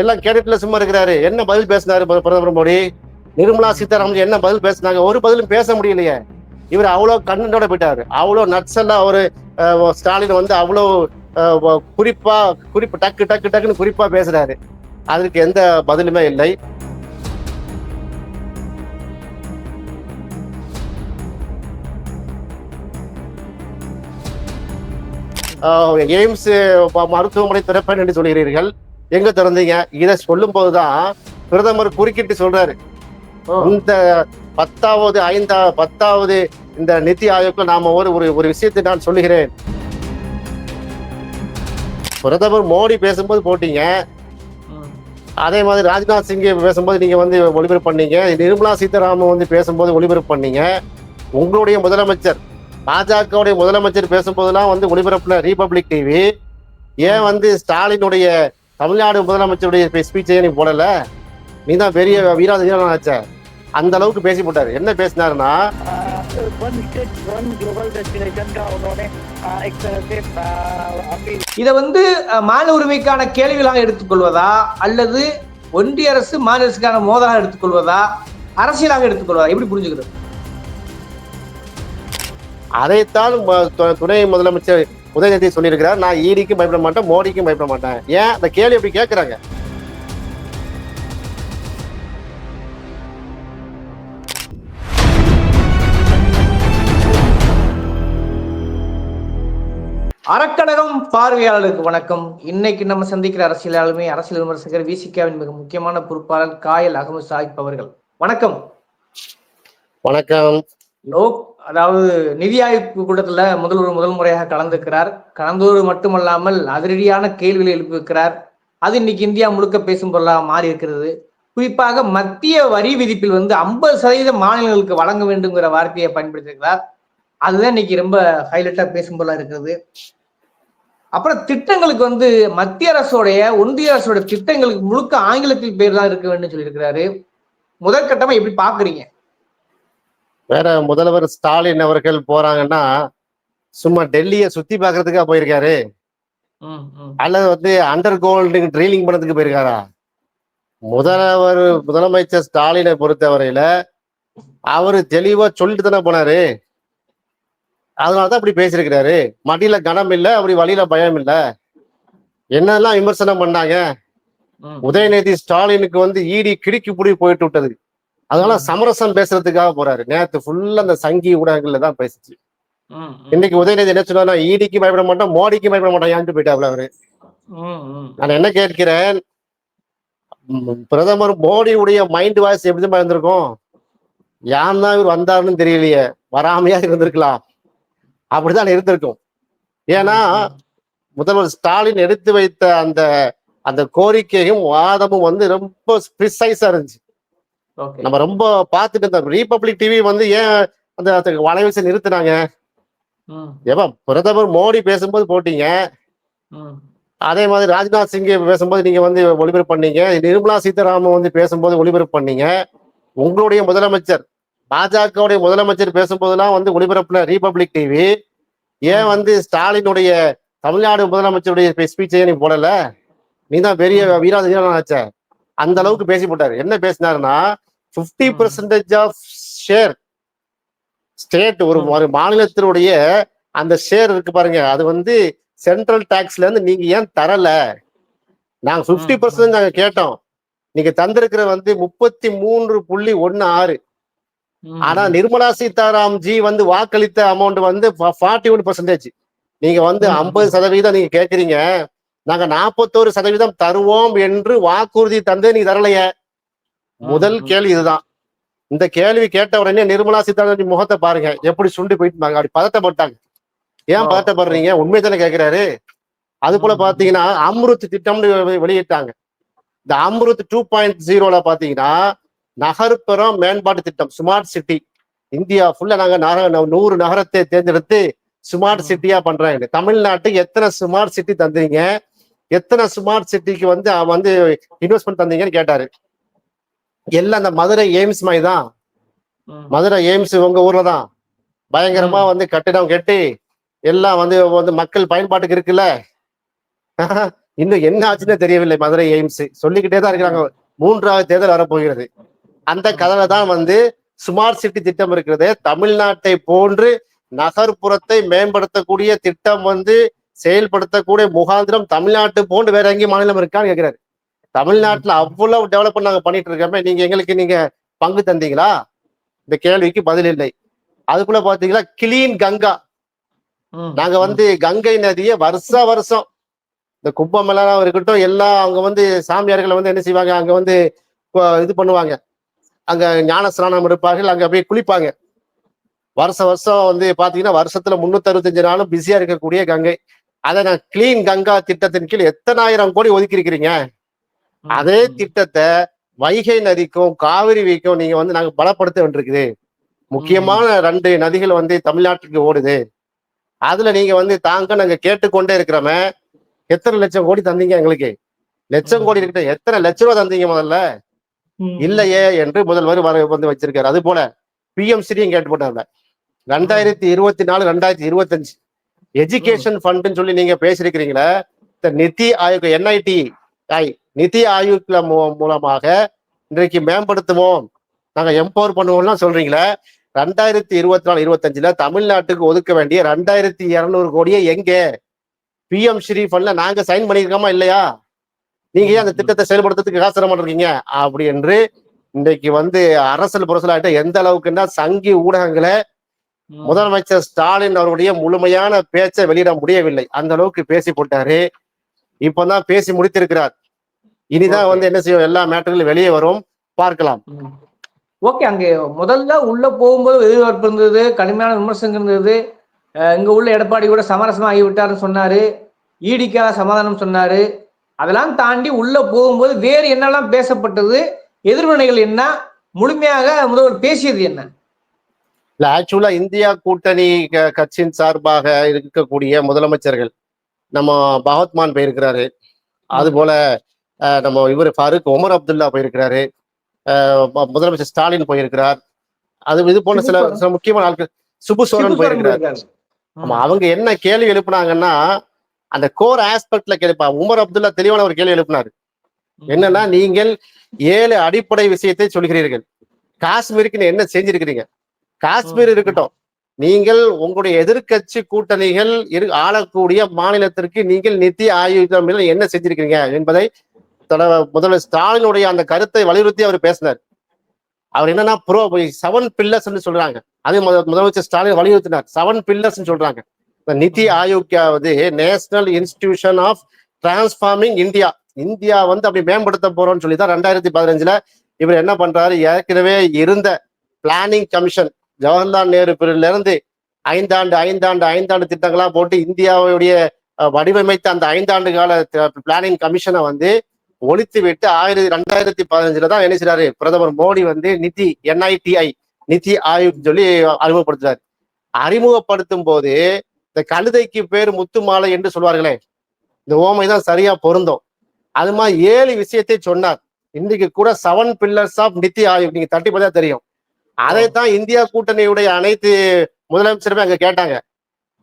எல்லாம் கேட்டுட்டுல சும்மா இருக்கிறாரு. என்ன பதில் பேசினாரு பிரதமர் மோடி? நிர்மலா சீதாராமன் என்ன பதில் பேசினாங்க? ஒரு பதிலும் பேச முடியலையே. இவர் அவ்வளோ கண்ணோட போயிட்டாரு. அவ்வளோ நட்ஸெல்லாம் அவரு ஸ்டாலின் வந்து அவ்வளோ குறிப்பா குறிப்பு டக்கு டக்கு டக்குன்னு குறிப்பா பேசுறாரு. அதுக்கு எந்த பதிலுமே இல்லை. எய்ம்ஸ் மருத்துவமனை திறப்பேன் என்று சொல்கிறீர்கள். எங்க திறந்தீங்க? இதை சொல்லும் போதுதான் பிரதமர் குறுக்கிட்டு சொல்றாரு. இந்த பத்தாவது ஐந்தா பத்தாவது இந்த நிதி ஆயோக்ல நாம ஒரு ஒரு ஒரு விஷயத்தை நான் சொல்லுகிறேன். பிரதமர் மோடி பேசும்போது போட்டீங்க. அதே மாதிரி ராஜ்நாத் சிங் பேசும்போது நீங்க வந்து ஒளிபரப்பு பண்ணீங்க. நிர்மலா சீதாராமன் வந்து பேசும்போது ஒளிபரப்பு பண்ணீங்க. உங்களுடைய முதலமைச்சர் பாஜகவுடைய முதலமைச்சர் பேசும்போதெல்லாம் வந்து ஒளிபரப்புல ரீபப்ளிக் டிவி ஏன் வந்து ஸ்டாலினுடைய தமிழ்நாடு முதலமைச்சருடைய ஸ்பீச்சையே நீ போடல. நீ தான் பெரிய வீராத வீரன் ஆச்ச. அந்த அளவுக்கு பேசி போட்டாரு. என்ன பேசினாருன்னா இதை வந்து மாநில உரிமைக்கான கேள்விகளாக எடுத்துக்கொள்வதா அல்லது ஒன்றிய அரசு மாநில அரசுக்கான மோதலாக எடுத்துக்கொள்வதா அரசியலாக எடுத்துக்கொள்வதா எப்படி புரிஞ்சுக்கிறது? அதைத்தான் துணை முதலமைச்சர் உதயநிதி சொல்லியிருக்கிறார் நான் ஈடிக்கும் பயப்பட மாட்டேன் மோடிக்கும் பயப்பட மாட்டேன். ஏன்? அந்த கேள்வி அப்படி கேட்கறாங்க? அறக்கழகம் பார்வையாளருக்கு வணக்கம். இன்னைக்கு நம்ம சந்திக்கிற அரசியல் ஆளுமை அரசியல் விமர்சகர் விசிகாவின் மிக முக்கியமான பொறுப்பாளர் காயல் அகமது சாஹிப் அவர்கள். வணக்கம். வணக்கம். லோக் அதாவது நிதி ஆய்வு கூட்டத்தில் முதல்வர் முதல் முறையாக கலந்துக்கிறார். கலந்தோடு மட்டுமல்லாமல் அதிரடியான கேள்விகளை எழுப்பியிருக்கிறார். அது இன்னைக்கு இந்தியா முழுக்க பேசும் பொருளாக மாறி இருக்கிறது. குறிப்பாக மத்திய வரி விதிப்பில் வந்து ஐம்பது சதவீத மாநிலங்களுக்கு வழங்க வேண்டுங்கிற வார்த்தையை பயன்படுத்தியிருக்கிறார். அதுதான் இன்னைக்கு ரொம்ப ஹைலைட்டா பேசும் பொருளா இருக்கிறது. அப்புறம் திட்டங்களுக்கு வந்து மத்திய அரசோடைய ஒன்றிய அரசோட திட்டங்களுக்கு முழுக்க ஆங்கிலத்தில் பேர் தான் இருக்க வேண்டும் சொல்லியிருக்கிறாரு. முதற்கட்டமா எப்படி பாக்குறீங்க? வேற முதல்வர் ஸ்டாலின் அவர்கள் போறாங்கன்னா சும்மா டெல்லியை சுத்தி பார்க்கறதுக்கா போயிருக்காரு. அல்லது வந்து அண்டர் கோல்டு ட்ரீலிங் பண்ணதுக்கு போயிருக்காரா? முதல்வர் முதலமைச்சர் ஸ்டாலினை பொறுத்தவரையில அவரு தெளிவா சொல்லிட்டு தானே போனாரு. அதனாலதான் அப்படி பேசியிருக்கிறாரு. மடியில கனம் இல்ல அப்படி வழியில பயம் இல்ல. என்னெல்லாம் விமர்சனம் பண்ணாங்க. உதயநிதி ஸ்டாலினுக்கு வந்து ஈடி கிடுக்கி புடி போயிட்டு விட்டது. அதனால சமரசம் பேசுறதுக்காக போறாரு. நேத்து ஃபுல்லா அந்த சங்கி ஊடகங்கள்ல தான் பேசுச்சு. இன்னைக்கு உதயநிதி என்ன சொன்னா ஈடிக்கு பயப்பட மாட்டோம் மோடிக்கு பயப்பட மாட்டோம் ஏன்ட்டு போயிட்டாப்ல அவரு. நான் என்ன கேட்கிறேன் பிரதமர் மோடியுடைய மைண்ட் வாய்ஸ் எப்படி தான் இருந்திருக்கும்? யான் தான் இவர் வந்தாருன்னு தெரியலையே. வராமையா இருந்திருக்கலாம். அப்படிதான் இருந்திருக்கும். ஏன்னா முதல்வர் ஸ்டாலின் எடுத்து வைத்த அந்த அந்த கோரிக்கையும் வாதமும் வந்து ரொம்ப ப்ரிசைஸா இருந்துச்சு. நம்ம ரொம்ப பார்த்துட்டு இருந்தோம் ரீபப்ளிக் டிவி வந்து ஏன் அந்த வலைவீச நிறுத்தினாங்க? ஏப்பா பிரதமர் மோடி பேசும்போது போட்டீங்க. அதே மாதிரி ராஜ்நாத் சிங் பேசும்போது நீங்க வந்து ஒளிபரப்பு பண்ணீங்க. நிர்மலா சீதாராமன் வந்து பேசும்போது ஒளிபரப்பு பண்ணீங்க. உங்களுடைய முதலமைச்சர் பாஜகவுடைய முதலமைச்சர் பேசும்போதெல்லாம் வந்து ஒளிபரப்புல ரீபப்ளிக் டிவி ஏன் வந்து ஸ்டாலினுடைய தமிழ்நாடு முதலமைச்சருடைய ஸ்பீச்சையே நீ போடல? நீ தான் பெரிய வீராத வீரன் ஆச்ச. அந்த அளவுக்கு பேசி போட்டாரு. என்ன பேசினாருன்னா fifty percentage of share state ஒரு ஒரு மாநிலத்தினுடைய அந்த ஷேர் இருக்கு பாருங்க. அது வந்து சென்ட்ரல் டாக்ஸ்ல இருந்து நீங்க ஏன் தரல? நாங்க பிப்டி பர்சன்ட் நாங்க கேட்டோம். நீங்க தந்திருக்கிற வந்து முப்பத்தி மூன்று புள்ளி ஒன்னு ஆறு. ஆனா நிர்மலா சீதாராம் ஜி வந்து வாக்களித்த அமௌண்ட் வந்து ஃபார்ட்டி ஒன் பர்சன்டேஜ் நீங்க வந்து. ஐம்பது சதவீதம் நீங்க கேக்குறீங்க. நாங்க நாற்பத்தோரு சதவீதம் தருவோம் என்று வாக்குறுதி தந்து நீங்க தரலையே. முதல். கேள்வி இதுதான். இந்த கேள்வி கேட்ட உடனே நிர்மலா சீதாராமன் முகத்தை பாருங்க. எப்படி சுண்டி போயிட்டு அப்படி பதட்டப்பட்டாங்க ஏன் பதட்டப்படுறீங்க உண்மை தானே கேக்குறாரு. அது போல. பாத்தீங்கன்னா அம்ருத் திட்டம்னு வெளியிட்டாங்க. இந்த அம்ருத் டூ பாயிண்ட் ஜீரோல பாத்தீங்கன்னா நகர்ப்புறம் மேம்பாட்டு திட்டம் ஸ்மார்ட் சிட்டி இந்தியா ஃபுல்லா நாங்க நகர நூறு நகரத்தை தேர்ந்தெடுத்து ஸ்மார்ட். சிட்டியா பண்றாங்க. தமிழ்நாட்டுக்கு எத்தனை ஸ்மார்ட் சிட்டி தந்தீங்க? எத்தனை ஸ்மார்ட் சிட்டிக்கு வந்து வந்து இன்வெஸ்ட்மெண்ட் தந்தீங்கன்னு கேட்டாரு. எல்லாம் அந்த மதுரை எய்ம்ஸ் மாதிரி தான். மதுரை எய்ம்ஸ் உங்க ஊர்ல தான். பயங்கரமா வந்து கட்டிடம் கட்டி எல்லாம் வந்து வந்து மக்கள் பயன்பாட்டுக்கு இருக்குல்ல. இன்னும் என்ன ஆச்சுன்னு தெரியவில்லை மதுரை எய்ம்ஸ். சொல்லிக்கிட்டே தான் இருக்கிறாங்க. மூன்றாவது தேர்தல் வரப்போகிறது. அந்த கதையில தான் வந்து ஸ்மார்ட் சிட்டி திட்டம் இருக்கிறது. தமிழ்நாட்டை போன்று நகர்ப்புறத்தை மேம்படுத்தக்கூடிய திட்டம் வந்து செயல்படுத்தக்கூடிய முகாந்திரம் தமிழ்நாட்டு போன்று வேற எங்கேயும் மாநிலம் இருக்கான்னு கேட்கிறாரு தமிழ்நாட்டுல அவ்வளவு டெவலப் நாங்க பண்ணிட்டு இருக்கோமே நீங்க எங்களுக்கு நீங்க பங்கு தந்தீங்களா? இந்த கேள்விக்கு பதில் இல்லை. அதுக்குள்ள பாத்தீங்கன்னா கிளீன் கங்கா. நாங்க வந்து கங்கை நதியை வருஷ வருஷம் இந்த கும்பமேளாவும் இருக்கட்டும் எல்லாம் அவங்க வந்து சாமியார்களை வந்து என்ன செய்வாங்க? அங்க வந்து இது பண்ணுவாங்க. அங்க ஞான ஸ்நானம் இருப்பார்கள் அங்க அப்படியே குளிப்பாங்க. வருஷ வருஷம் வந்து பாத்தீங்கன்னா வருஷத்துல முன்னூத்தி அறுபத்தஞ்சு நாளும் பிஸியா இருக்கக்கூடிய கங்கை. அதை நான் கிளீன் கங்கா திட்டத்தின் கீழ் எத்தனாயிரம் கோடி ஒதுக்கி இருக்கிறீங்க. அதே. திட்டத்தை வைகை நதிக்கும் காவிரி வீக்கும் நீங்க வந்து நாங்க பலப்படுத்த வேண்டியிருக்குது. முக்கியமான ரெண்டு நதிகள் வந்து தமிழ்நாட்டுக்கு ஓடுது. அதுல நீங்க வந்து தாங்க நாங்க கேட்டுக்கொண்டே இருக்கிறோமே. எத்தனை லட்சம் கோடி தந்தீங்க எங்களுக்கு? லட்சம் கோடி இருக்கிட்ட எத்தனை லட்ச ரூபா தந்தீங்க முதல்ல. இல்லையே என்று முதல்வர் வர வந்து வச்சிருக்காரு. அது போல பிஎம் ஸ்ரீயும் கேட்டு போட்டாங்க ரெண்டாயிரத்தி இருபத்தி நாலு ரெண்டாயிரத்தி இருபத்தஞ்சு. எஜுகேஷன் ஃபண்டுன்னு சொல்லி நீங்க பேசிருக்கிறீங்களே இந்த நிதி ஆயோக் என்ஐடி ஐ நிதி ஆயோக்ல மூலமாக இன்றைக்கு மேம்படுத்துவோம். நாங்க எம்பவர் பண்ணுவோம்லாம் சொல்றீங்களே. ரெண்டாயிரத்தி இருபத்தி நாலு இருபத்தஞ்சுல தமிழ்நாட்டுக்கு ஒதுக்க வேண்டிய ரெண்டாயிரத்தி இருநூறு கோடியே எங்க? பிஎம் ஸ்ரீ ஃபண்ட்ல நாங்க சைன் பண்ணியிருக்கோமா இல்லையா? நீங்க ஏன் அந்த திட்டத்தை செயல்படுத்துறதுக்கு காசு தர அப்படி என்று இன்றைக்கு வந்து அரசல் புரசலாயிட்ட எந்த அளவுக்குன்னா சங்கி ஊடகங்களை. முதலமைச்சர் ஸ்டாலின் அவருடைய முழுமையான பேச்சை வெளியிட முடியவில்லை. அந்த அளவுக்கு பேசி போட்டாரு. இப்பதான் பேசி முடித்திருக்கிறார். இனிதான். வந்து என்ன செய்யும்? எல்லா மேட்டர்களும் வெளியே வரும். பார்க்கலாம். ஓகே அங்க முதல்ல உள்ள போகும்போது எதிர்பார்ப்பு இருந்தது கடுமையான விமர்சனம் இருந்தது. இங்க உள்ள எடப்பாடி கூட சமரசமா ஆகிவிட்டாருன்னு சொன்னாரு. ஈடிக்காக சமாதானம் சொன்னாரு. அதெல்லாம் தாண்டி உள்ள போகும்போது வேறு என்னெல்லாம் பேசப்பட்டது? எதிர்வினைகள் என்ன? முழுமையாக முதல்வர் பேசியது என்ன? இல்ல ஆக்சுவலா இந்தியா கூட்டணி கட்சியின் சார்பாக இருக்கக்கூடிய முதலமைச்சர்கள் நம்ம பகவத்மான் போயிருக்கிறாரு. அது போல நம்ம இவர் ஃபாரூக் ஒமர் அப்துல்லா போயிருக்கிறாரு. முதலமைச்சர் ஸ்டாலின் போயிருக்கிறார். அது இது போல சில சில முக்கியமான ஆட்கள் சுபு சோரன் போயிருக்கிறார். ஆமா அவங்க என்ன கேள்வி எழுப்புனாங்கன்னா அந்த கோர் ஆஸ்பெக்ட்ல கேள்விப்பா உமர் அப்துல்லா தெளிவான ஒரு கேள்வி எழுப்பினாரு. என்னன்னா நீங்கள் ஏழு அடிப்படை விஷயத்தை சொல்கிறீர்கள். காஷ்மீருக்கு நீ என்ன செஞ்சிருக்கிறீங்க? காஷ்மீர் இருக்கட்டும். நீங்கள் உங்களுடைய எதிர்க்கட்சி கூட்டணிகள் ஆளக்கூடிய மாநிலத்திற்கு நீங்கள் நிதி ஆயோகம் மேல என்ன செஞ்சிருக்கிறீங்க என்பதை முதல்வர் ஸ்டாலினுடைய அந்த கருத்தை வலியுறுத்தி அவர் பேசினார். அவர் என்னன்னா ப்ரோ செவன் பில்லர்ஸ் சொல்றாங்க. அது முதலமைச்சர் ஸ்டாலின் வலியுறுத்தினார். செவன் பில்லர்ஸ் சொல்றாங்க. நிதி ஆயோக்கியாவது national institution of transforming India India வந்து அப்படி மேம்படுத்த போறோம்னு சொல்லி தான் ரெண்டாயிரத்தி பதினஞ்சுல இவர் என்ன பண்றாரு? ஏற்கனவே இருந்த பிளானிங் கமிஷன் ஜவஹர்லால் நேரு பீரியட்ல இருந்து ஐந்தாண்டு ஐந்தாண்டு ஐந்தாண்டு திட்டங்களா போட்டு இந்தியாவுடைய வடிவமைத்த அந்த ஐந்தாண்டு கால பிளானிங் கமிஷனை வந்து ஒழித்து விட்டு ஆயிரத்தி ரெண்டாயிரத்தி பதினஞ்சுல தான் என்ன செய்றாரு? பிரதமர் மோடி வந்து நிதி என்ஐடிஐ நிதி ஆயோக் சொல்லி அறிமுகப்படுத்துறாரு. அறிமுகப்படுத்தும் போது இந்த கழுதைக்கு பேர் முத்து மாலை என்று சொல்வார்களே இந்த ஓமை தான் சரியா பொருந்தும். அது மாதிரி ஏழு விஷயத்தை சொன்னார். இன்னைக்கு கூட செவன் பில்லர்ஸ் ஆஃப் நிதி ஆயோக் நீங்க தட்டி பார்த்தா தெரியும். அதைத்தான் இந்தியா கூட்டணியுடைய அனைத்து முதலமைச்சருமே அங்க கேட்டாங்க.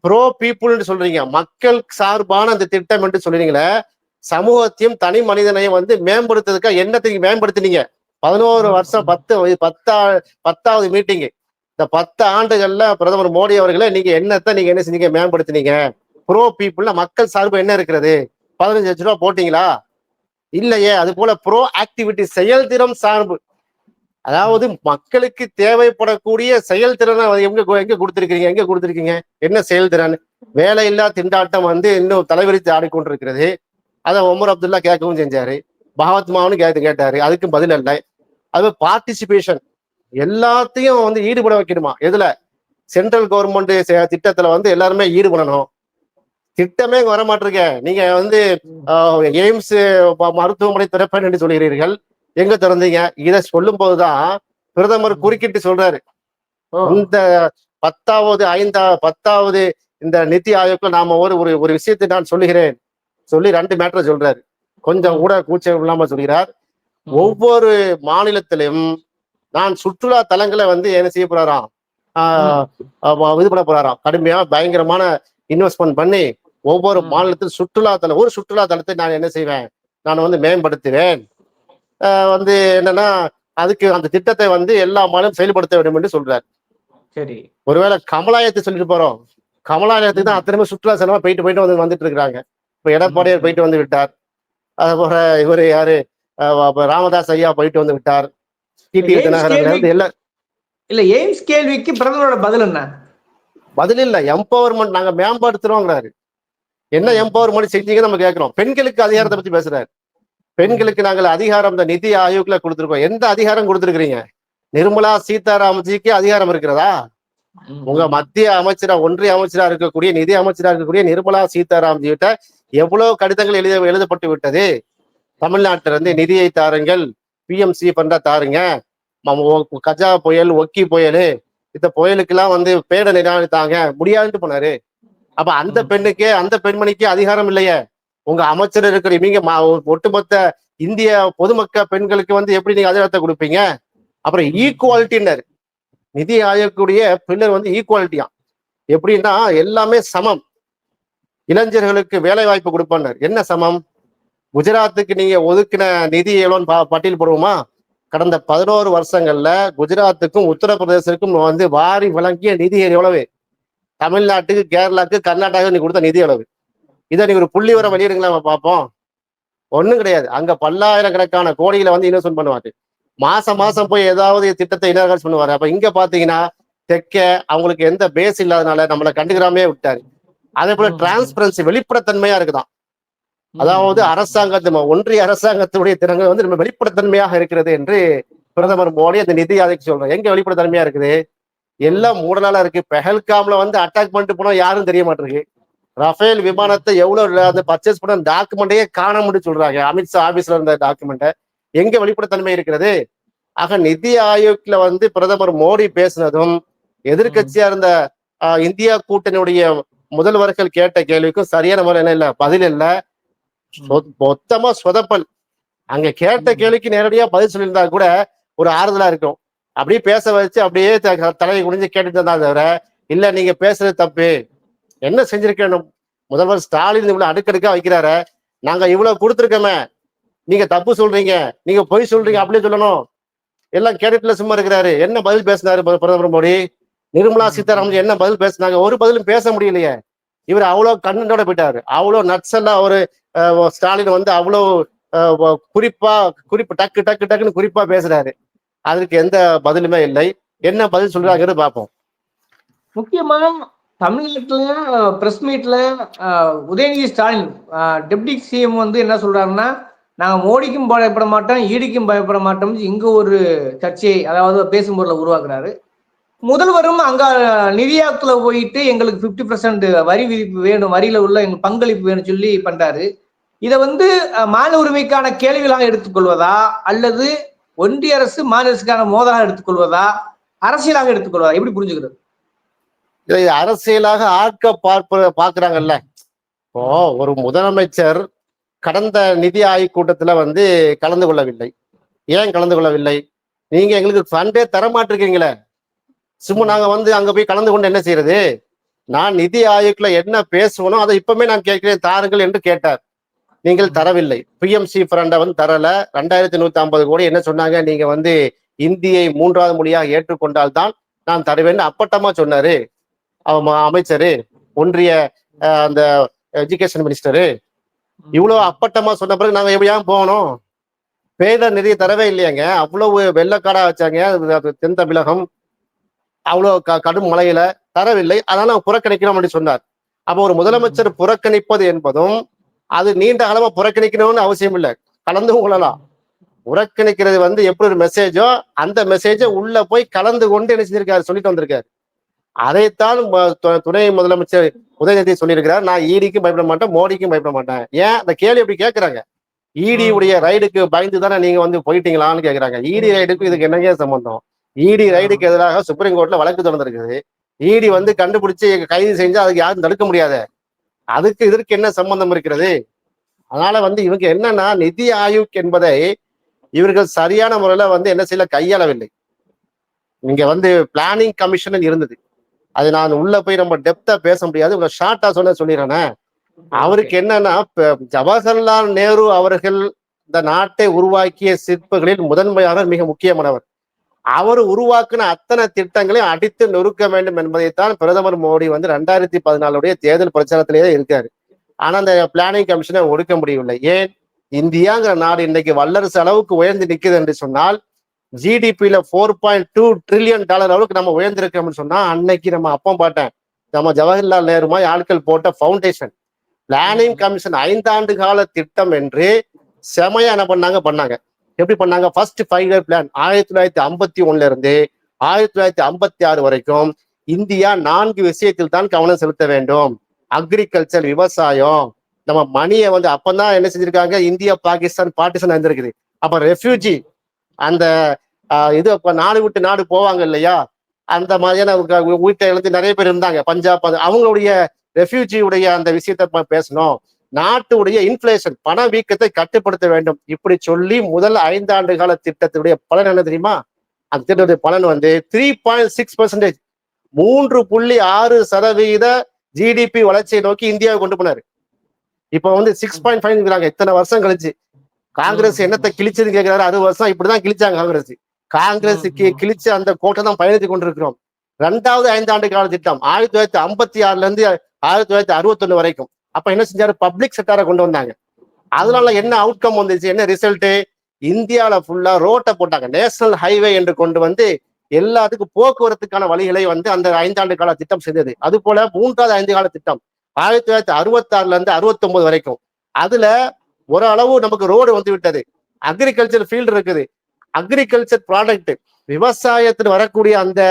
ப்ரோ பீப்புள்னு சொல்றீங்க. மக்கள் சார்பான அந்த திட்டம் என்று சொல்றீங்களே சமூகத்தையும் தனி மனிதனையும் வந்து மேம்படுத்துறதுக்காக என்னத்துக்கு மேம்படுத்தினீங்க? பதினோரு வருஷம் பத்து பத்தா பத்தாவது மீட்டிங் இந்த பத்து ஆண்டுகள்ல பிரதமர் மோடி அவர்களே நீங்க என்னத்தை நீங்க என்ன செஞ்சீங்க மேம்படுத்தினீங்க? ப்ரோ பீப்புள்ல மக்கள் சார்பு என்ன இருக்கிறது? பதினஞ்சு லட்ச ரூபா போட்டீங்களா? இல்லையே அது போல ப்ரோ ஆக்டிவிட்டி செயல்திறம் சார்பு. அதாவது மக்களுக்கு தேவைப்படக்கூடிய செயல்திறனை எங்க எங்க கொடுத்துருக்கீங்க எங்க கொடுத்துருக்கீங்க? என்ன செயல்திறன்? வேலையில்லா திண்டாட்டம் வந்து இன்னும் தலைவரித்து ஆடிக்கொண்டிருக்கிறது. அதை ஒமர் அப்துல்லா கேட்கவும் செஞ்சாரு. பகவத் மாவனு கேட்டு கேட்டாரு. அதுக்கும் பதில் இல்லை. அது பார்ட்டிசிபேஷன் எல்லாத்தையும் வந்து ஈடுபட வைக்கணுமா? எதுல? சென்ட்ரல் கவர்மெண்ட் திட்டத்துல வந்து எல்லாருமே ஈடுபடணும். திட்டமே வர மாட்டிருக்க நீங்க வந்து எய்ம்ஸ் மருத்துவமனை திறப்பேன் என்று சொல்கிறீர்கள். எங்க திறந்தீங்க? இதை சொல்லும் போதுதான் பிரதமர் குறுக்கிட்டு சொல்றாரு. இந்த பத்தாவது ஐந்தா பத்தாவது இந்த நிதி ஆயோக்ல நாம ஒரு ஒரு ஒரு விஷயத்தை நான் சொல்லுகிறேன். சொல்லி ரெண்டு மேட்டர் சொல்றாரு. கொஞ்சம் கூட கூச்சம் இல்லாம சொல்கிறார் ஒவ்வொரு மாநிலத்திலும் நான் சுற்றுலா தலங்களை வந்து என்ன செய்ய போறாராம்? இது பண்ண போறாராம். கடுமையா பயங்கரமான இன்வெஸ்ட்மெண்ட் பண்ணி ஒவ்வொரு ம். மாநிலத்தில் சுற்றுலா தலம் ஒரு சுற்றுலா தலத்தை நான் என்ன செய்வேன்? நான் வந்து மேம்படுத்துவேன். வந்து என்னன்னா அதுக்கு அந்த திட்டத்தை வந்து எல்லா மாநிலம் செயல்படுத்த வேண்டும் என்று சொல்றார். சரி. ஒருவேளை கமலாயத்தை சொல்லிட்டு போறோம். கமலாலயத்துக்கு தான் அத்தனை பேர் சுற்றுலா செலவா போயிட்டு போயிட்டு வந்து வந்துட்டு இருக்கிறாங்க. இப்ப எடப்பாடியார் போயிட்டு வந்து விட்டார். அது போல இவர் யாரு? ராமதாஸ் ஐயா போயிட்டு வந்து விட்டார். டிடி தினகரன் இல்ல எய்ம்ஸ் கேள்விக்கு பிரதமரோட பதில் என்ன? பதில் இல்ல. எம்பவர்மெண்ட் நாங்க மேம்படுத்துறோங்கிறாரு. என்ன எம்பவர்மெண்ட் செஞ்சீங்கன்னு நம்ம கேட்கிறோம் பெண்களுக்கு அதிகாரத்தை பத்தி பேசுறாரு. பெண்களுக்கு நாங்கள் அதிகாரம் இந்த நிதி ஆயோக்ல கொடுத்திருக்கோம். எந்த அதிகாரம் கொடுத்திருக்கிறீங்க? நிர்மலா சீதாராமஜிக்கு அதிகாரம் இருக்கிறதா? உங்க மத்திய அமைச்சரா ஒன்றிய அமைச்சரா இருக்கக்கூடிய நிதி அமைச்சரா இருக்கக்கூடிய நிர்மலா சீதாராமஜி கிட்ட எவ்வளவு கடிதங்கள் எழுத எழுதப்பட்டு விட்டது? தமிழ்நாட்டில இருந்து நிதியை தாருங்கள். பிஎம்சி ஃபண்டா தாருங்க. கஜா புயல் ஒக்கி புயல் இந்த புயலுக்கெல்லாம் வந்து பேட நிராகரித்தாங்க. முடியாதுன்னு போனாரு. அப்ப அந்த. பெண்ணுக்கே அந்த பெண்மணிக்கு அதிகாரம் இல்லையே. உங்க அமைச்சர் இருக்கிற நீங்க ஒட்டுமொத்த இந்திய பொதுமக்க பெண்களுக்கு வந்து எப்படி நீங்க அதிகாரத்தை கொடுப்பீங்க? அப்புறம் ஈக்குவாலிட்டின்னர் நிதி ஆயோக்குடைய பில்லர் வந்து ஈக்குவாலிட்டியா எப்படின்னா எல்லாமே சமம். இளைஞர்களுக்கு வேலை வாய்ப்பு கொடுப்பார் என்ன சமம்? குஜராத்துக்கு நீங்க ஒதுக்கின நிதி எவ்வளோன்னு பா- பட்டியல் போடுவோமா? கடந்த பதினோரு வருஷங்கள்ல குஜராத்துக்கும் உத்தரப்பிரதேசத்துக்கும் வந்து வாரி வழங்கிய நிதி எவ்வளவு? தமிழ்நாட்டுக்கு கேரளாக்கு கர்நாடகாவுக்கு நீ கொடுத்த நிதி எவ்வளவு? இதை நீங்க ஒரு புள்ளி வர வெளியிடுங்களா நம்ம பார்ப்போம். ஒண்ணும் கிடையாது. அங்க பல்லாயிரக்கணக்கான கோடிகளை வந்து இன்வெஸ்ட்மெண்ட் பண்ணுவாரு. மாசம் மாசம் போய் ஏதாவது திட்டத்தை இனாகரேட் பண்ணுவாரு அப்ப இங்க பாத்தீங்கன்னா தெற்க அவங்களுக்கு எந்த பேஸ் இல்லாதனால நம்மளை கண்டுக்கிறாமே விட்டாரு. அதே போல. டிரான்ஸ்பரன்சி வெளிப்படைத்தன்மையா இருக்குதாம் அதாவது அரசாங்கத்து ஒன்றிய அரசாங்கத்துடைய திறங்கள் வந்து நம்ம வெளிப்படைத்தன்மையாக இருக்கிறது என்று பிரதமர் மோடி அந்த நிதி ஆயோக் சொல்றோம் எங்க வெளிப்படைத்தன்மையா இருக்குது? எல்லாம் மூடலால இருக்கு. பெஹல்காம்ல வந்து அட்டாக் பண்ணிட்டு போனா யாரும் தெரிய மாட்டிருக்கு ரஃபேல் விமானத்தை எவ்வளவு அந்த பர்ச்சேஸ் பண்ண டாக்குமெண்ட்டையே காண முடியும் சொல்றாங்க. அமித்ஷா ஆபீஸ்ல இருந்த டாக்குமெண்ட்டை எங்க வெளிப்படைத்தன்மை இருக்கிறது? ஆக நிதி ஆயோக்ல வந்து பிரதமர் மோடி பேசினதும் எதிர்க்கட்சியா இருந்த இந்தியா கூட்டணியுடைய முதல்வர்கள் கேட்ட கேள்விக்கும் சரியான முறை என்ன? இல்ல பதில் இல்ல மொத்தமா சொதப்பல். அங்க கேட்ட. கேள்விக்கு நேரடியா பதில் சொல்லியிருந்தா கூட ஒரு ஆறுதலா இருக்கும். அப்படியே பேச வச்சு அப்படியே தலையை குனிஞ்சு கேட்டுட்டு இருந்தா தவிர இல்ல நீங்க பேசுறது தப்பு. என்ன செஞ்சிருக்கணும்? முதல்வர் ஸ்டாலின் இவ்வளவு அடுக்கடுக்கா வைக்கிறாரு. நாங்க இவ்வளவு கொடுத்துருக்கோமே. நீங்க தப்பு சொல்றீங்க. நீங்க பொய் சொல்றீங்க அப்படியே சொல்லணும். எல்லாம் கேட்டுட்டுல சும்மா இருக்கிறாரு. என்ன பதில் பேசினாரு பிர- பிரதமர் மோடி? நிர்மலா சீதாராமன் என்ன பதில் பேசினாங்க? ஒரு பதிலும் பேச முடியலையே. இவர் அவ்வளோ கண்ணோட போயிட்டாரு. அவ்வளோ நட்சல்லா ஒரு ஸ்டாலின் வந்து அவ்வளோ அஹ், குறிப்பா குறிப்பு டக்கு டக்கு டக்குன்னு குறிப்பா பேசுறாரு. அதுக்கு எந்த பதிலுமே இல்லை. என்ன பதில் சொல்றாங்கன்னு பார்ப்போம். முக்கியமா தமிழ்நாட்டுல பிரஸ் மீட்ல உதயநிதி ஸ்டாலின் டெப்டி சிஎம் வந்து என்ன சொல்றாருன்னா நாங்கள் மோடிக்கும் பயப்பட மாட்டோம் ஈடிக்கும் பயப்பட மாட்டோம் இங்க ஒரு சர்ச்சையை அதாவது பேசும்பொருளை உருவாக்குறாரு. முதல்வரும் அங்க நிதியாக்குல போயிட்டு எங்களுக்கு 50% பர்சன்ட் வரி விதிப்பு வேணும் வரியில உள்ள எங்க பங்களிப்பு வேணும் சொல்லி பண்றாரு. இதை வந்து மாநில உரிமைக்கான கேள்விகளாக எடுத்துக்கொள்வதா அல்லது ஒன்றிய அரசு மாநில அரசுக்கான மோதலாக எடுத்துக்கொள்வதா அரசியலாக எடுத்துக்கொள்வதா? எப்படி புரிஞ்சுக்கிறது? இதை அரசியலாக ஆக்க பார்ப்ப பாக்குறாங்கல்ல இப்போ ஒரு முதலமைச்சர் கடந்த நிதி ஆய்வு கூட்டத்துல வந்து கலந்து கொள்ளவில்லை. ஏன் கலந்து கொள்ளவில்லை? நீங்க எங்களுக்கு ஃபண்டே தர மாட்டிருக்கீங்களே சும்மா நாங்க வந்து அங்க போய் கலந்து கொண்டு என்ன செய்யறது நான் நிதி ஆயோக்ல என்ன பேசுவனோ அதை இப்பவுமே நான் கேட்கிறேன். தாருங்கள் என்று கேட்டார். நீங்கள் தரவில்லை. பிஎம்சி ஃபண்டை வந்து தரல. ரெண்டாயிரத்தி நூத்தி ஐம்பது கோடி என்ன சொன்னாங்க? நீங்க வந்து இந்தியை மூன்றாவது மொழியாக ஏற்றுக்கொண்டால் தான் நான் தருவேன்னு அப்பட்டமா சொன்னாரு. அவ அமைச்சரு ஒன்றிய அந்த எஜுகேஷன் மினிஸ்டரு. இவ்வளவு அப்பட்டமா சொன்ன பிறகு நாங்க எப்படி ஏன் போகணும்? பேரிடர் நிதியை தரவே இல்லையாங்க. அவ்வளவு வெள்ளக்காடா வச்சாங்க. தென் தமிழகம். அவ்வளவு க- கடும் மழையில தரவில்லை. அதனால நாங்க புறக்கணிக்கிறோம் அப்படின்னு சொன்னார். அப்போ ஒரு முதலமைச்சர் புறக்கணிப்பது என்பதும் அது நீண்ட காலமா புறக்கணிக்கணும்னு அவசியம் இல்லை. கலந்து கொள்ளலாம். புறக்கணிக்கிறது வந்து எப்படி ஒரு மெசேஜோ அந்த மெசேஜை உள்ள போய் கலந்து கொண்டு என்ன செஞ்சிருக்காரு? சொல்லிட்டு வந்திருக்காரு. அதைத்தான் துணை முதலமைச்சர் உதயநிதி சொல்லியிருக்கிறார். நான் ஈடிக்கும் பயப்பட மாட்டேன் மோடிக்கும் பயப்பட மாட்டேன். ஏன்? அந்த கேள்வி எப்படி கேட்கறாங்க? இடி உடைய ரைடுக்கு பயந்து தானே நீங்க வந்து போயிட்டீங்களான்னு கேக்குறாங்க இடி ரைடுக்கு இதுக்கு என்னங்க சம்பந்தம்? இடி ரைடுக்கு எதிராக சுப்ரீம் கோர்ட்ல வழக்கு தொடர்ந்திருக்குது. இடி வந்து கண்டுபிடிச்சு கைது செஞ்சா அதுக்கு யாரும் தடுக்க முடியாது. அதுக்கு இதற்கு என்ன சம்பந்தம் இருக்கிறது? அதனால வந்து இவங்க என்னன்னா நிதி ஆயோக் என்பதை இவர்கள் சரியான முறையில வந்து என்ன செய்யல கையாளவில்லை. நீங்க வந்து பிளானிங் கமிஷன் இருந்தது. அது நான் உள்ள போய் நம்ம டெப்தா பேச முடியாது. உங்களை ஷார்ட்டா சொன்ன சொல்லிடுறேனே. அவருக்கு என்னன்னா ஜவஹர்லால் நேரு அவர்கள் இந்த நாட்டை உருவாக்கிய சிற்பங்களில் முதன்மையானவர் மிக முக்கியமானவர். அவர் உருவாக்கின அத்தனை திட்டங்களையும் அடித்து நொறுக்க வேண்டும் என்பதைத்தான் பிரதமர் மோடி வந்து ரெண்டாயிரத்தி பதினாலுடைய தேர்தல் பிரச்சாரத்திலேயே இருக்காரு. ஆனா அந்த பிளானிங் கமிஷனை ஒடுக்க முடியவில்லை. ஏன்? இந்தியாங்கிற நாடு இன்னைக்கு வல்லரசு அளவுக்கு உயர்ந்து நிற்குது என்று சொன்னால் ஜிடிபியில four point two trillion dollar அளவுக்கு நம்ம உயர்ந்திருக்கோம்னு சொன்னா அன்னைக்கு நம்ம அப்பம் பாட்டேன் நம்ம ஜவஹர்லால் நேரு மாதிரி ஆட்கள் போட்ட ஃபவுண்டேஷன் பிளானிங் கமிஷன் ஐந்தாண்டு கால திட்டம் என்று செமையா என்ன பண்ணாங்க? பண்ணாங்க. எப்படி பண்ணாங்க? ஃபர்ஸ்ட் ஃபைவ் இயர் பிளான் ஆயிரத்தி தொள்ளாயிரத்தி ஐம்பத்தி ஒண்ணுல இருந்து ஆயிரத்தி தொள்ளாயிரத்தி ஐம்பத்தி ஆறு வரைக்கும் இந்தியா நான்கு விஷயத்தில் தான் கவனம் செலுத்த வேண்டும். அக்ரிகல்ச்சர் விவசாயம். நம்ம மணியை வந்து அப்பதான் என்ன செஞ்சிருக்காங்க? இந்தியா பாகிஸ்தான் பாகிஸ்தான் இருந்திருக்குது அப்ப ரெஃப்யூஜி அந்த இது இப்ப நாடு விட்டு நாடு போவாங்க இல்லையா? அந்த மாதிரியான வீட்டை எழுந்து நிறைய பேர் இருந்தாங்க. பஞ்சாப் அவங்களுடைய ரெஃப்யூஜி உடைய அந்த விஷயத்த பேசணும். நாட்டுடைய இன்ஃபிளேஷன் பண வீக்கத்தை கட்டுப்படுத்த வேண்டும். இப்படி சொல்லி முதல் ஐந்தாண்டு கால திட்டத்தினுடைய பலன் என்ன தெரியுமா? அந்த திட்டத்துடைய பலன் வந்து த்ரீ பாயிண்ட் சிக்ஸ் பர்சன்டேஜ் மூன்று புள்ளி ஆறு சதவீத ஜிடிபி வளர்ச்சியை நோக்கி இந்தியாவை கொண்டு போனாரு. இப்ப வந்து சிக்ஸ் பாயிண்ட் ஃபைவ் இத்தனை வருஷம் கழிச்சு. காங்கிரஸ் என்னத்தை கிழிச்சதுன்னு கேட்கிறாரு அறுபது வருஷம் இப்படிதான் கிழிச்சாங்க காங்கிரஸ். காங்கிரஸுக்கு கிழிச்சு அந்த கோட்டை தான் பயணித்து கொண்டிருக்கிறோம். ரெண்டாவது ஐந்தாண்டு கால திட்டம் ஆயிரத்தி தொள்ளாயிரத்தி ஐம்பத்தி ஆறுல இருந்து ஆயிரத்தி தொள்ளாயிரத்தி அறுபத்தொன்னு வரைக்கும். அப்ப என்ன செஞ்சாரு? பப்ளிக் செக்டாரை கொண்டு வந்தாங்க. அதனால என்ன அவுட்கம் வந்துச்சு? என்ன ரிசல்ட்டு இந்தியாவில் ஃபுல்லா ரோட்டை போட்டாங்க. நேஷனல் ஹைவே என்று கொண்டு வந்து எல்லாத்துக்கும் போக்குவரத்துக்கான வழிகளை வந்து அந்த ஐந்தாண்டு கால திட்டம் செய்தது. அது போல மூன்றாவது ஐந்து கால திட்டம். ஆயிரத்தி தொள்ளாயிரத்தி அறுபத்தாறுல இருந்து அறுபத்தி ஒன்பது வரைக்கும். அதுல ஒரு அளவு நமக்கு ரோடு வந்து விட்டது. அக்ரிகல்ச்சர் ஃபீல்டு இருக்குது. அக்ரிகல்ச்சர் ப்ராடக்ட் விவசாயத்தில் வரக்கூடிய அந்த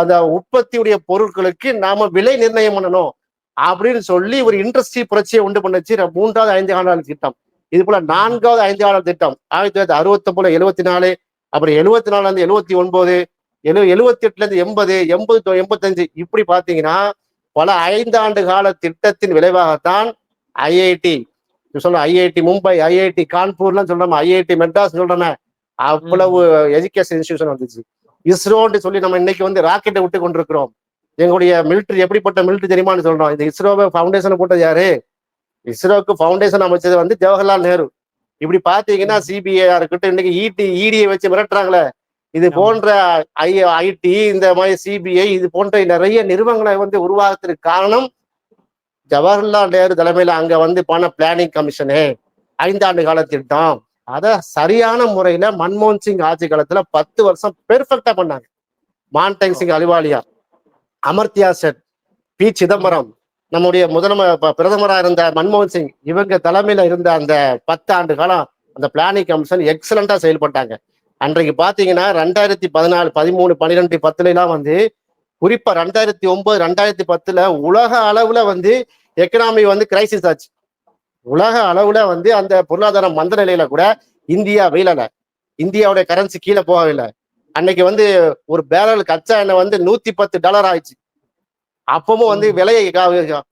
அந்த உற்பத்தியுடைய பொருட்களுக்கு நாம விலை நிர்ணயம் பண்ணணும். அப்படின்னு சொல்லி ஒரு இண்டஸ்ட்ரி புரட்சியை உண்டு பண்ணுச்சு. மூன்றாவது ஐந்து ஆண்டு திட்டம். இது போல நான்காவது ஐந்து ஆண்டு திட்டம். ஆயிரத்தி தொள்ளாயிரத்தி அறுபத்தி ஒன்பதுல எழுபத்தி நாலு அப்புறம் எழுபத்தி நாலுல இருந்து எழுபத்தி ஒன்பது எழு எழுபத்தி எட்டுல இருந்து எண்பது எண்பது எண்பத்தஞ்சு. இப்படி பாத்தீங்கன்னா பல ஐந்தாண்டு கால திட்டத்தின் விளைவாகத்தான் ஐஐடி. சொல்ல ஐஐடி மும்பை ஐஐடி கான்பூர்லாம் சொல்றோம் ஐஐடி மெட்ராஸ் சொல்றோமே. அவ்வளவு எஜுகேஷன் இன்ஸ்டியூஷன் வந்துச்சு. இஸ்ரோன்னு சொல்லி நம்ம இன்னைக்கு வந்து ராக்கெட்டை விட்டு கொண்டிருக்கிறோம். எங்களுடைய மிலிட்டரி எப்படிப்பட்ட மிலிட்டரி தெரியுமான்னு சொல்றோம் இந்த இஸ்ரோவை ஃபவுண்டேஷன் போட்டது யாரு? இஸ்ரோவுக்கு ஃபவுண்டேஷன் அமைச்சது வந்து ஜவஹர்லால் நேரு. இப்படி பாத்தீங்கன்னா சிபிஐ இருக்கட்டும் இன்னைக்கு E இடி இடியை வச்சு மிரட்டுறாங்களே. இது. போன்ற ஐ ஐடி இந்த மாதிரி சிபிஐ இது போன்ற நிறைய நிறுவனங்களை வந்து உருவாகத்திற்கு காரணம் ஜவஹர்லால் நேரு தலைமையில அங்க வந்து போன பிளானிங் கமிஷனு ஐந்தாண்டு கால திட்டம். அத சரியான முறையில மன்மோகன் சிங் ஆட்சி காலத்துல பத்து வருஷம் பெர்ஃபெக்டா பண்ணாங்க. மான்டேங் சிங் அலிவாலியா. அமர்த்தியா செட் பி. சிதம்பரம் நம்முடைய முதலம ப- இருந்த மன்மோகன் சிங் இவங்க தலைமையில இருந்த அந்த பத்து ஆண்டு காலம் அந்த பிளானிங் கமிஷன் எக்ஸலண்டா செயல்பட்டாங்க. அன்றைக்கு பாத்தீங்கன்னா ரெண்டாயிரத்தி பதினாலு பதிமூணு பன்னிரெண்டு பத்துல எல்லாம் வந்து குறிப்பா ரெண்டாயிரத்தி ஒன்பது ரெண்டாயிரத்தி பத்துல உலக அளவுல வந்து எக்கனாமி வந்து கிரைசிஸ் ஆச்சு. உலக அளவுல வந்து அந்த பொருளாதார மந்த நிலையில கூட இந்தியா வீழல. இந்தியாவுடைய கரன்சி கீழே போகவில்லை. அன்னைக்கு வந்து ஒரு பேரல் கச்சா எண்ணெய் வந்து நூத்தி பத்து டாலர் ஆயிடுச்சு. அப்பவும் வந்து விலையை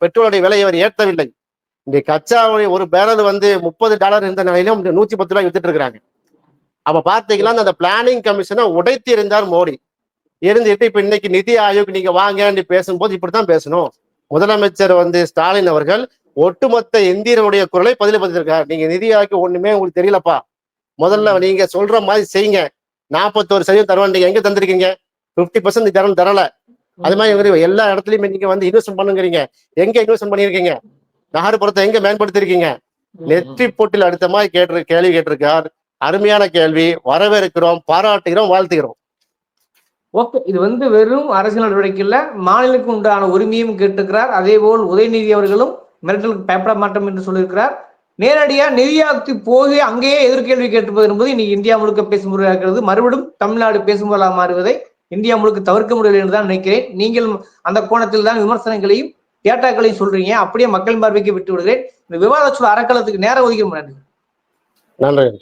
பெட்ரோலுடைய விலையை அவர் ஏற்றவில்லை. இந்த கச்சாவுடைய ஒரு பேரல் வந்து முப்பது டாலர் இருந்த நிலையிலும் நூத்தி பத்து ரூபாய் வித்துட்டு இருக்கிறாங்க அப்ப பாத்தீங்கன்னா அந்த பிளானிங் கமிஷனை உடைத்து எறிந்தார் மோடி. இருந்துட்டு இப்ப இன்னைக்கு நிதி ஆயோக் நீங்க வாங்கன்னு பேசும்போது இப்படித்தான் பேசணும். முதலமைச்சர் வந்து ஸ்டாலின் அவர்கள் ஒட்டுமொத்த இந்தியனுடைய குரலை பதில பதிலிருக்கார் நீங்க நிதி ஆயோக் ஒண்ணுமே உங்களுக்கு தெரியலப்பா. முதல்ல நீங்க சொல்ற மாதிரி செய்யுங்க. நாற்பத்தோரு சதவீதம் தருவாங்க எங்க தந்திருக்கீங்க? பிப்டி பர்சன்ட் தரம் தரல. அது மாதிரி எல்லா இடத்துலயுமே நீங்க வந்து இன்வெஸ்ட் பண்ணுங்கிறீங்க. எங்க இன்வெஸ்ட் பண்ணிருக்கீங்க நகர்ப்புறத்தை எங்க மேம்படுத்திருக்கீங்க? நெற்றி போட்டில் அடுத்த மாதிரி கேட்டு கேள்வி கேட்டிருக்கார். அருமையான கேள்வி. வரவேற்கிறோம் பாராட்டுகிறோம் வாழ்த்துகிறோம். ஓகே இது வந்து வெறும் அரசியல் நடவடிக்கை இல்ல மாநிலத்துக்கு உண்டான உரிமையும் கேட்டிருக்கிறார். அதே போல் உதயநிதி அவர்களும் மிரட்டலுக்கு பயப்பட மாட்டோம் என்று சொல்லியிருக்கிறார். நேரடியா நிதியாக்தி போய் அங்கேயே எதிர்கேள்வி கேட்டுப்பது என்பது இன்னைக்கு இந்தியா முழுக்க பேசும் பொருளாக இருக்கிறது. மறுபடியும் தமிழ்நாடு பேசும் பொருளாக மாறுவதை இந்தியா முழுக்க தவிர்க்க முடியவில்லை என்று தான் நினைக்கிறேன். நீங்கள் அந்த கோணத்தில் தான் விமர்சனங்களையும் டேட்டாக்களையும் சொல்றீங்க. அப்படியே மக்கள் பார்வைக்கு விட்டு விடுகிறேன். இந்த விவாத சொல் அறக்களத்துக்கு நேரம் ஒதுக்க முடியாது நன்றி.